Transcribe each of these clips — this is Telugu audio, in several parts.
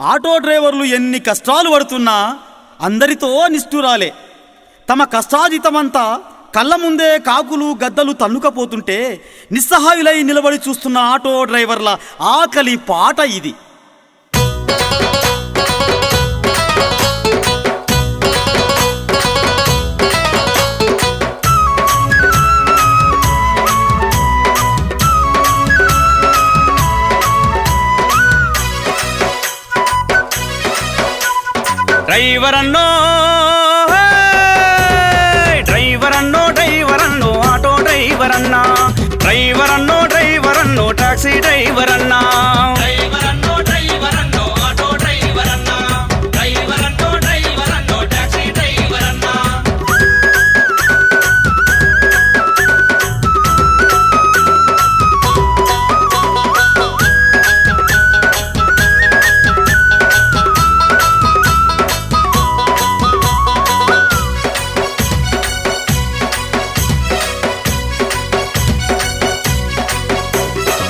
ఆటో డ్రైవర్లు ఎన్ని కష్టాలు పడుతున్నా అందరితో నిష్ఠురాలే. తమ కష్టాజితమంతా కళ్ళ ముందే కాకులు గద్దలు తన్నుకపోతుంటే నిస్సహాయులై నిలబడి చూస్తున్న ఆటో డ్రైవర్ల ఆకలి పాట ఇది. డ్రైవర్ అన్నో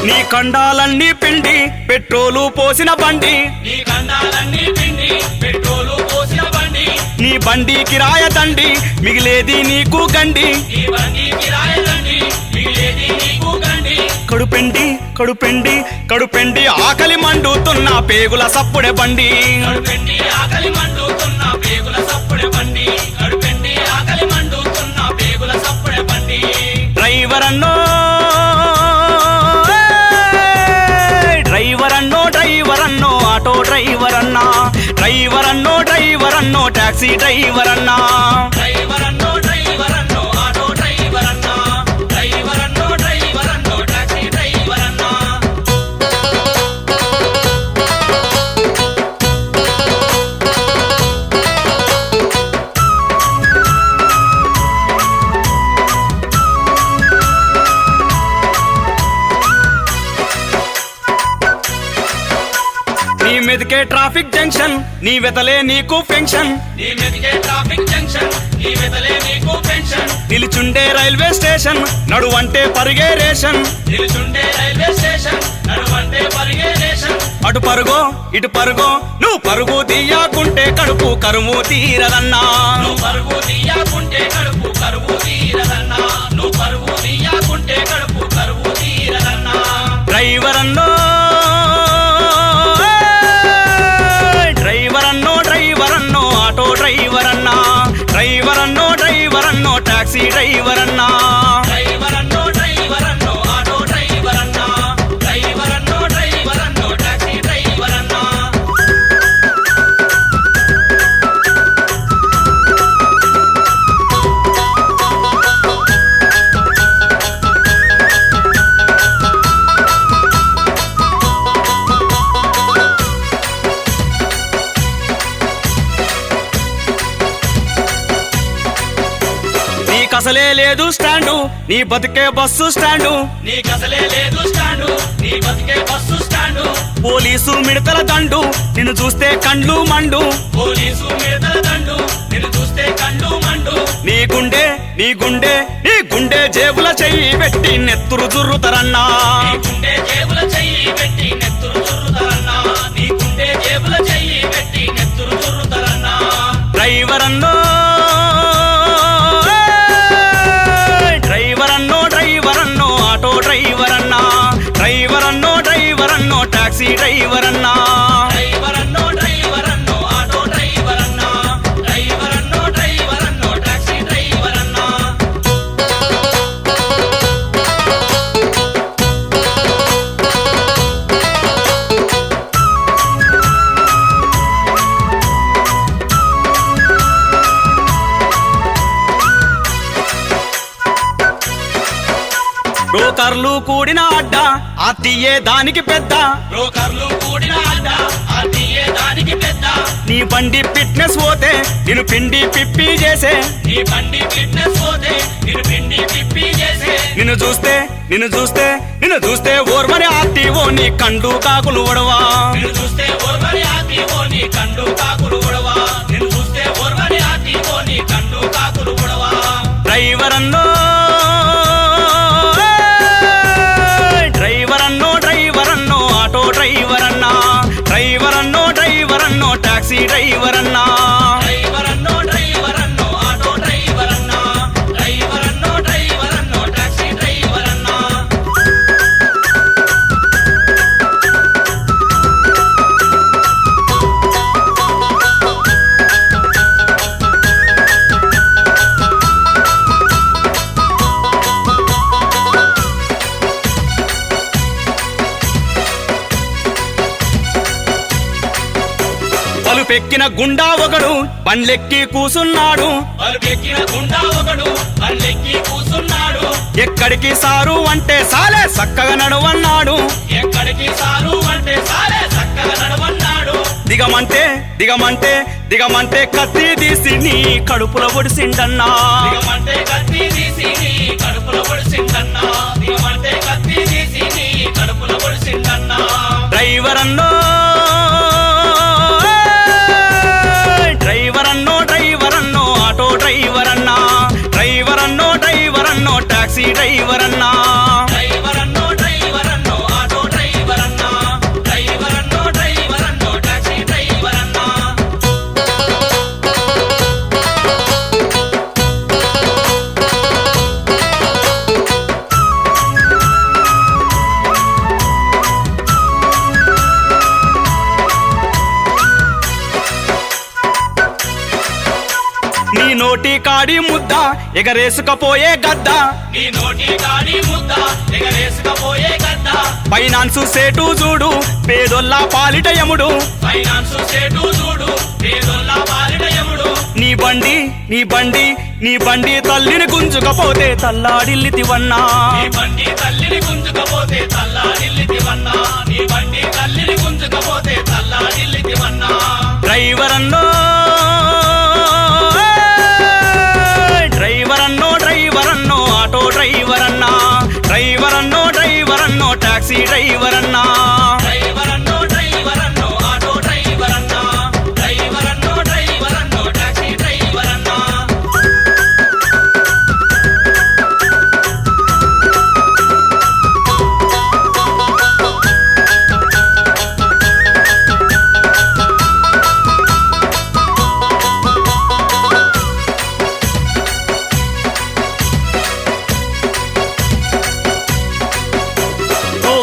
నీ కండాలన్నీ పిండి పెట్రోలు పోసిన బండి. నీ కండాలన్నీ పిండి పెట్రోలు పోసిన బండి. నీ బండి కిరాయ దండి మిగిలేది నీకు గండి. నీ బండి కిరాయ దండి మిగిలేది నీకు గండి. కడుపెండి కడుపెండి కడుపెండి ఆకలి మండుతున్న పేగుల సప్పుడే బండి. కడుపెండి ఆకలి మండుతున్న పేగుల డ్రైవర్ అన్నా డ్రైవర్ అన్నో డ్రైవర్ అన్నో టాక్సీ డ్రైవర్ అన్నా నీ మెదికే ట్రాఫిక్ జంక్షన్ నీ వెతలే నీకు పెన్షన్. నీ మెదికే ట్రాఫిక్ జంక్షన్ నీ వెతలే నీకు పెన్షన్. నిలుచుండే రైల్వే స్టేషన్ నడువంటే పరిగే రేషన్. నిలుచుండే రైల్వే స్టేషన్ నడువంటే పరిగే రేషన్. అటు పరుగో ఇటు పరుగో నువ్వు పరుగు తీయకుంటే కడుపు కరువు తీరదన్నా. నువ్వు పరుగు తీయకుంటే కడుపు కరువు తీరదన్నా. నువ్వు పరుగు నీకసలే లేదు స్టాండు. నీ బతికే బస్సు స్టాండు. నీకసలే లేదు స్టాండు. నీ బతికే బస్సు స్టాండు. పోలీసు మిడతల దండు. నిన్ను చూస్తే కండ్లు మండు. పోలీసు మిడతల దండు. నిన్ను చూస్తే కండ్లు మండు. నీ గుండె నీ గుండె నీ గుండె జేబుల చెయ్యి పెట్టి నెత్తురు జుర్రుతరన్నా. గుండె జేబుల చెయ్యి పెట్టి నెత్తురు జుర్రుతరన్నా. నీ గుండె జేబుల చెయ్యి పెట్టి నెత్తురు జుర్రుతరన్నా. డ్రైవర్ అన్నో కూడిన అడ్డ అతియే దానికి పెద్ద. బ్రోకర్లు కూడిన అడ్డ అతియే దానికి పెద్ద. నీ బండి ఫిట్నెస్ పోతే నిన్ను పిండి పిప్పి చేసే. నీ బండి ఫిట్నెస్ పోతే నిన్ను పిండి పిప్పి చేసే. నిన్ను చూస్తే నిన్ను చూస్తే నిన్ను చూస్తే ఓర్మని ఆర్టీఓ నీ కండు కాకులు ఉడవా నిన్ను చూస్తే ఓర్మని ఆర్టీఓ నీ కండు కాకులు ఉడవా నిన్ను చూస్తే ఓర్మని ఆర్టీఓ నీ కండు కాకులు ఉడవా డ్రైవర్ అన్నో పలుపెక్కిన గుండా ఒకడు బండ్లెక్కి కూసున్నాడు. పలుపెక్కిన గుండా ఒకడు బండ్లెక్కి కూసున్నాడు. ఎక్కడికి సారు అంటే సాలే చక్కగా నడువన్నాడు. ఎక్కడికి సారు అంటే సాలే చక్కగా నడవన్నాడు. దిగమంటే దిగమంటే దిగమంటే కత్తి తీసి నీ కడుపులో పొడిసిండన్నా దిగమంటే కత్తి తీసి నీ కడుపులో పొడిసిందన్నా నీ నోటి కాడి ముద్ద ఎగరేసుకపోయే గద్ద. నీ నోటి గాడి ముద్ద ఎగరేసుకపోయే గద్ద. ఫైనాన్స్ సేటు చూడు పేదొల్ల పాలిట యముడు ఫైనాన్స్ సేటు చూడు పేదొల్ల బాలిడయముడు నీ బండి నీ బండి నీ బండి తల్లిని గుంజుకపోతే తల్లాడిల్లితివన్నా నీ బండి తల్లిని గుంజుకపోతే తల్లాడిల్లితివన్నా నీ బండి తల్లిని గుంజుకపోతే తల్లాడిల్లితివన్నా డ్రైవర్ అన్నో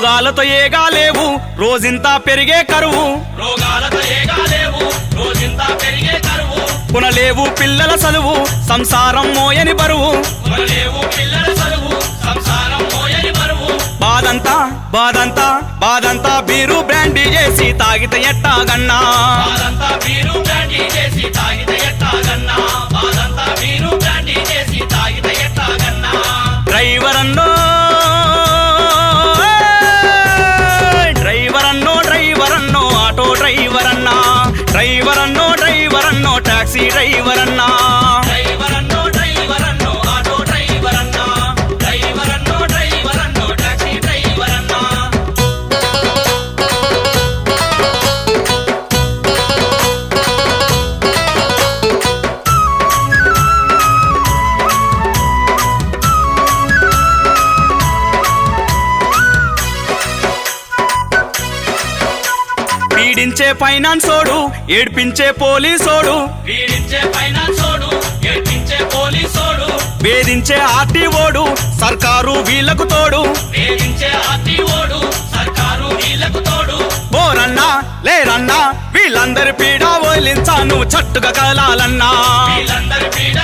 రోగాలతో ఏగా లేవు. రోజంతా పెరిగే కరువు. రోగాలతో ఏగాలేవు రోజంతా పెరిగే కరువు. పునలేవు పిల్లల చదువు. సంసారం మోయని బరువు. లేవు పిల్లల చదువు. సంసారం మోయని బరువు. బాదంతా బాదంతా బాదంతా బీరు బ్రాండీ చేసి తాగితే ఎట్టాగన్నా. బాదంతా మీరు బ్రాండీ చేసి తాగితే డ్రైవర్ అన్నా పీడించే ఫైనాన్సోడు ఏడ్పించే పోలీసోడు. వేధించే ఆర్టీఓడు సర్కారు వీళ్ళకు తోడు. వేధించే ఆర్టీఓడు సర్కారు వీళ్ళకు తోడు. ఓరన్నా లేరన్నా వీళ్ళందరి పీడ నువ్వు చట్టుగా కలాలన్నా. వీళ్ళందరి పీడ